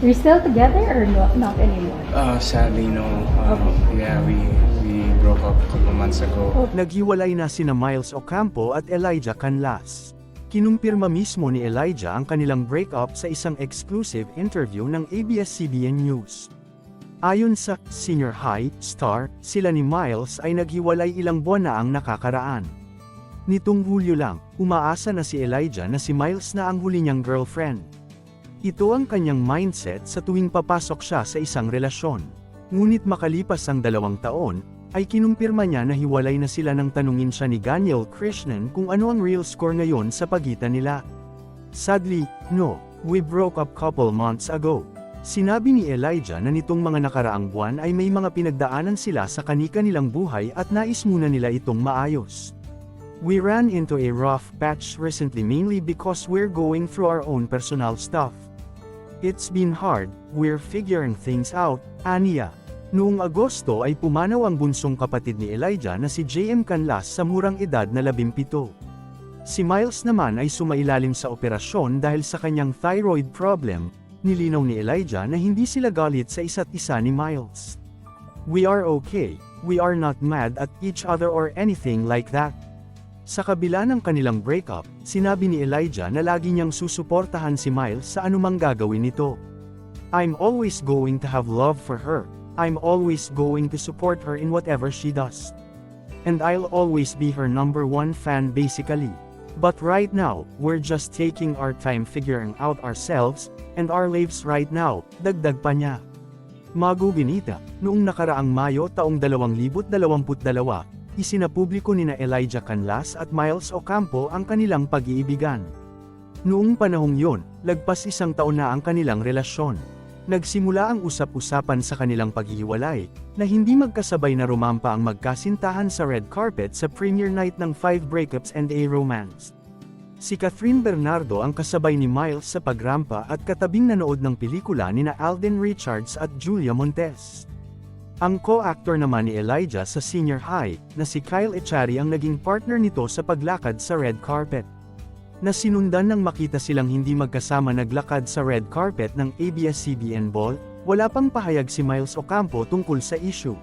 You're still together or no, not anymore? Uh, sadly, no. Uh, Yeah, we we broke up a couple months ago. Naghiwalay na sina Miles Ocampo at Elijah Canlas. Kinumpirma mismo ni Elijah ang kanilang breakup sa isang exclusive interview ng ABS-CBN News. Ayon sa Senior High Star, sila ni Miles ay naghiwalay ilang buwan na ang nakakaraan. Nitong Hulyo lang, umaasa na si Elijah na si Miles na ang huli niyang girlfriend. Ito ang kanyang mindset sa tuwing papasok siya sa isang relasyon. Ngunit makalipas ang dalawang taon, ay kinumpirma niya na hiwalay na sila nang tanungin siya ni Daniel Krishnan kung ano ang real score ngayon sa pagitan nila. Sadly, no, we broke up couple months ago. Sinabi ni Elijah na nitong mga nakaraang buwan ay may mga pinagdaanan sila sa kanika-nilang buhay at nais muna nila itong maayos. We ran into a rough patch recently mainly because we're going through our own personal stuff. It's been hard, we're figuring things out, aniya. Noong Agosto ay pumanaw ang bunsong kapatid ni Elijah na si JM Canlas sa murang edad na 17. Si Miles naman ay sumailalim sa operasyon dahil sa kanyang thyroid problem, nilinaw ni Elijah na hindi sila galit sa isa't isa ni Miles. We are okay, we are not mad at each other or anything like that. Sa kabila ng kanilang breakup, sinabi ni Elijah na lagi niyang susuportahan si Miles sa anumang gagawin nito. I'm always going to have love for her, I'm always going to support her in whatever she does. And I'll always be her number one fan basically. But right now, we're just taking our time figuring out ourselves, and our lives right now, dagdag pa niya. Mago Benita, noong nakaraang Mayo taong 2022, isinapubliko ni na Elijah Canlas at Miles Ocampo ang kanilang pag-iibigan. Noong panahong yon, lagpas isang taon na ang kanilang relasyon. Nagsimula ang usap-usapan sa kanilang paghihiwalay, na hindi magkasabay na rumampa ang magkasintahan sa red carpet sa premiere night ng Five Breakups and a Romance. Si Catherine Bernardo ang kasabay ni Miles sa pagrampa at katabing nanood ng pelikula ni na Alden Richards at Julia Montes. Ang co-actor naman ni Elijah sa senior high, na si Kyle Echari ang naging partner nito sa paglakad sa red carpet. Na sinundan nang makita silang hindi magkasama naglakad sa red carpet ng ABS-CBN Ball, wala pang pahayag si Miles Ocampo tungkol sa issue.